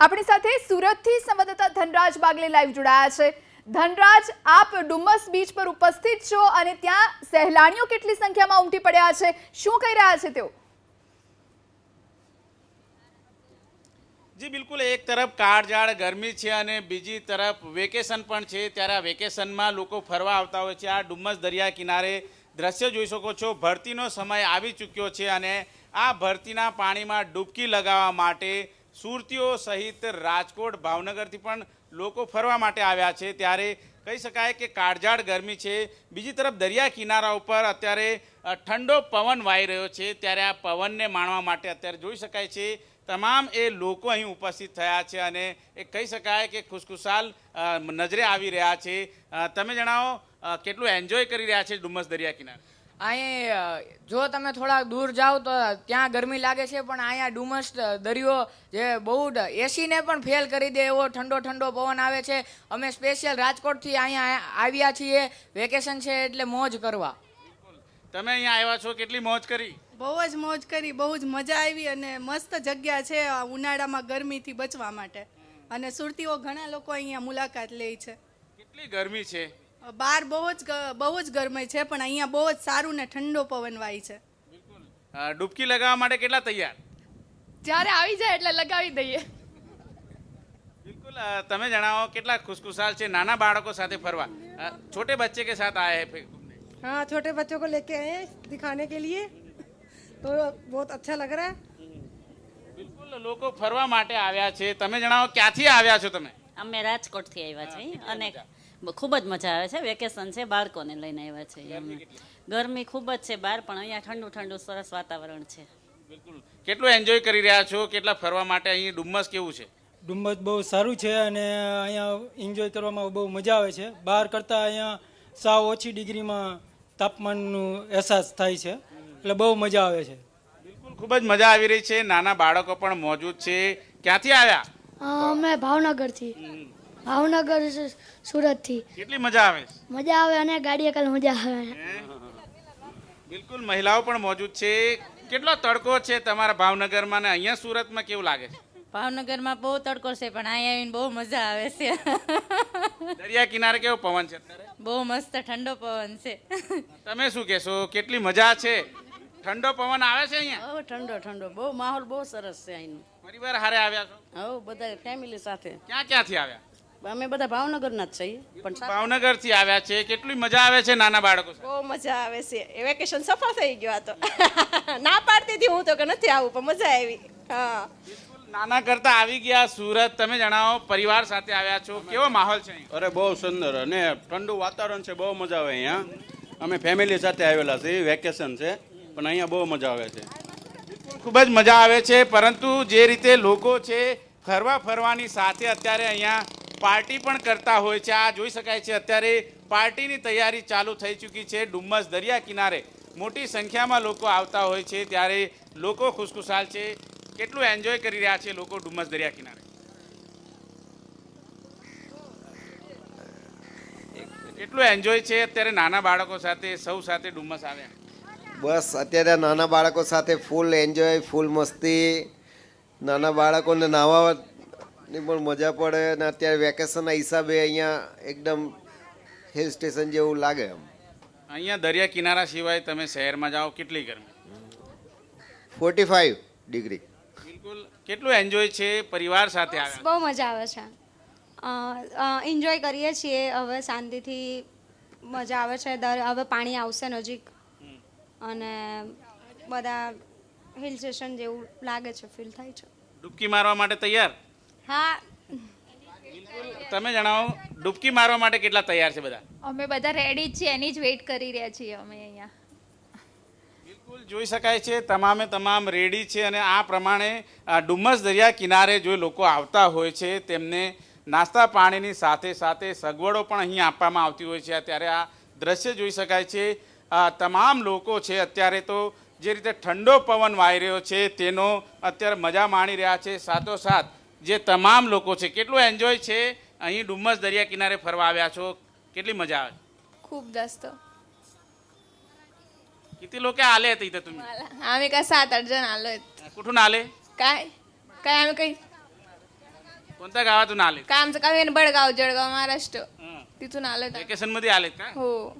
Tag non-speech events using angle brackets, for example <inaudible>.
આપણી સાથે સુરતથી સંવાદદાતા ધનરાજ બાગલે લાઈવ જોડાયા છે. ધનરાજ, આપ ડુમસ બીચ પર ઉપસ્થિત છો અને ત્યાં સહેલાણીઓ કેટલી સંખ્યામાં ઉમટી પડ્યા છે? શું કહી રહ્યા છે તેઓ? જી, બિલકુલ. એક તરફ કાળઝાળ ગરમી છે અને બીજી તરફ વેકેશન પણ છે. ત્યારે આ વેકેશનમાં લોકો ફરવા આવતા હોય છે. આ ડુમસ દરિયા કિનારે દ્રશ્ય જોઈ શકો છો. ભરતીનો સમય આવી ચૂક્યો છે અને આ ભરતીના પાણીમાં ડૂબકી લગાવવા માટે સુરતીઓ સહિત રાજકોટ, ભાવનગરથી પણ લોકો ફરવા માટે આવ્યા છે. ત્યારે કહી શકાય કે કાળઝાળ ગરમી છે. બીજી તરફ દરિયા કિનારા ઉપર અત્યારે ઠંડો પવન વાઈ રહ્યો છે. ત્યારે આ પવનને માણવા માટે અત્યારે જોઈ શકાય છે. તમામ એ લોકો અહીં ઉપસ્થિત થયા છે અને એ કહી શકાય કે ખુશખુશાલ નજરે આવી રહ્યા છે. તમે જણાવો કેટલું એન્જોય કરી રહ્યા છે ડુમ્મસ દરિયા કિનારે? અહીં જો તમે થોડાક દૂર જાઓ તો ત્યાં ગરમી લાગે છે પણ અહીંયા ડુમસ દરિયો જે બહુ એસીને પણ ફેલ કરી દે એવો ઠંડો ઠંડો પવન આવે છે. અમે સ્પેશિયલ રાજકોટથી અહીંયા આવ્યા છીએ. વેકેશન છે એટલે મોજ કરવા. તમે અહીંયા આવ્યા છો કેટલી મોજ કરી? બહુ જ મોજ કરી બહુ જ મજા આવી અને મસ્ત જગ્યા છે ઉનાળામાં ગરમીથી બચવા માટે. અને સુરતીઓ ઘણા લોકો અહીંયા મુલાકાત લે છે. કેટલી ગરમી છે? બહાર બહુ જ બહુ જ ગરમી છે પણ અહીંયા બહુ જ સારું ને ઠંડો પવન વાય છે. ડૂબકી લગાવવા માટે કેટલા તૈયાર? જ્યારે આવી જાય એટલે લગાવી દઈએ. બિલકુલ તમે જણાવો કેટલા ખુશખુશાલ છે નાના બાળકો સાથે ફરવા? છોટે બચ્ચે કે સાથ આયા હે હા છોટે बच्चों को लेके आए हैं दिखाने के लिए तो बहुत अच्छा लग रहा બિલકુલ લોકો ફરવા માટે આવ્યા છે. તમે જણાવો ક્યાંથી આવ્યા છો તમે? અમે રાજકોટથી આવ્યા છે અને ખૂબ જ મજા આવે છે. વેકેશન છે બાળકોને લઈને આવ્યા છે અમે ગરમી ખૂબ જ છે બહાર પણ અહીંયા ઠંડુ ઠંડુ સરસ વાતાવરણ છે. બિલકુલ. કેટલું એન્જોય કરી રહ્યા છો? કેટલા ફરવા માટે? અહીં ડુમ્મસ કેવું છે? ડુમ્મસ બહુ સારું છે અને અહીંયા એન્જોય કરવામાં બહુ મજા આવે છે. બહાર કરતાં અહીંયા સાવ ઓછી ડિગ્રીમાં તાપમાનનું અહેસાસ થાય છે. એટલે બહુ મજા આવે છે. બિલકુલ ખૂબ જ મજા આવી રહી છે. નાના બાળકો પણ મોજૂદ છે. ક્યાંથી આવ્યા? અમે ભાવનગરથી. ભાવનગર સુરત સુરતથી. કેટલી મજા આવે મજા આવે અને ગાડી એકલ મજા આવે. બિલકુલ મહિલાઓ પણ મોજૂદ છે. કેટલો તડકો છે તમારા ભાવનગરમાં ને અહીંયા સુરતમાં કેવું લાગે છે? ભાવનગરમાં બહુ તડકો છે પણ અહીંયા આવીને બહુ મજા આવે છે. દરિયા કિનારે કેવો પવન છે બહુ મસ્ત ઠંડો પવન છે. તમે શું કહેશો? કેટલી મજા છે? ઠંડો પવન આવે છે અહીંયા? બહુ ઠંડો ઠંડો. બહુ માહોલ બહુ સરસ છે અહીંનો. પરિવાર હારે આવ્યા છો? હવે બધા ફેમિલી સાથે. ક્યાં ક્યાંથી આવ્યા? અમે બધા ભાવનગરના જ છીએ પણ ભાવનગરથી આવ્યા છે કેટલી મજા આવે છે નાના બાળકો બહુ મજા આવે છે. એ વેકેશન સફળ થઈ ગયો આ તો. <laughs> ના પાડતી હતી હું તો કે નથી આવું પણ મજા આવી. હા. નાના કરતા આવી ગયા સુરત. તમે જણાવો પરિવાર સાથે આવ્યા છો. કેવો માહોલ છે અરે બહુ સુંદર અને ઠંડુ વાતાવરણ છે બહુ મજા આવે અહીંયા. અમે ફેમિલી સાથે આવેલા છે વેકેશન છે પણ અહીંયા બહુ મજા આવે છે. ખૂબ જ મજા આવે છે પરંતુ જે રીતે લોકો છે ફરવા ફરવાની સાથે અત્યારે અહીંયા પાર્ટી પણ કરતા હોય છે. આ જોઈ શકાય છે, અત્યારે પાર્ટીની તૈયારી ચાલુ થઈ ચૂકી છે ડુમ્મસ દરિયા કિનારે. મોટી સંખ્યામાં લોકો આવતા હોય છે, ત્યારે લોકો ખુશખુશાલ છે. કેટલું એન્જોય કરી રહ્યા છે લોકો ડુમ્મસ દરિયા કિનારે? કેટલું એન્જોય છે અત્યારે નાના બાળકો સાથે, સૌ સાથે ડુમ્મસ આવ્યા? બસ, અત્યારે નાના બાળકો સાથે ફૂલ એન્જોય ફૂલ મસ્તી. નાના બાળકોને નાહવાની પણ મજા પડે અને અત્યારે વેકેશનના હિસાબે અહીંયા એકદમ હિલ સ્ટેશન જેવું લાગે એમ. અહીંયા દરિયા કિનારા સિવાય તમે શહેરમાં જાઓ કેટલી ગરમી? ફોર્ટી ફાઇવ ડિગ્રી બિલકુલ. કેટલું એન્જોય છે પરિવાર સાથે આવ્યા? બહુ મજા આવે છે. એન્જોય કરીએ છીએ. હવે શાંતિથી મજા આવે છે. દર હવે પાણી આવશે નજીક. અને બધા હિલ સ્ટેશન જેવું લાગે છે ફીલ થાય છે. ડૂબકી મારવા માટે તૈયાર? હા. તમે જણાવો ડૂબકી મારવા માટે કેટલા તૈયાર છે બધા? અમે બધા રેડી જ છીએ એની જ વેઇટ કરી રહ્યા છીએ અમે અહીંયા. બિલકુલ જોઈ શકાય છે તમામે તમામ રેડી છે અને આ પ્રમાણે ડુમસ દરિયા કિનારે જો લોકો આવતા હોય છે તેમને નાસ્તા પાણીની સાથે સાથે સગવડો પણ અહીં આપવામાં આવતી હોય છે. અત્યારે આ દ્રશ્ય જોઈ શકાય છે તમામ લોકો છે અત્યારે તો જે રીતે ઠંડો પવન વાઈ રહ્યો છે તેનો અત્યારે મજા માણી રહ્યા છે. સાથોસાથ જે તમામ લોકો છે કેટલું એન્જોય છે અહીં ડુમ્મસ દરિયા કિનારે ફરવા આવ્યા છો કેટલી મજા આવે खूप जास्त किती लोक आले आहेत इथं तुम्ही आम्ही काय सात आठ जण आलोय कुठून आले काय काय आम्ही काही कोणत्या गावातून आले का आमचं गाव आहे ना बडगाव जळगाव महाराष्ट्र तिथून आलं वेकेशन मध्ये आलेत का हो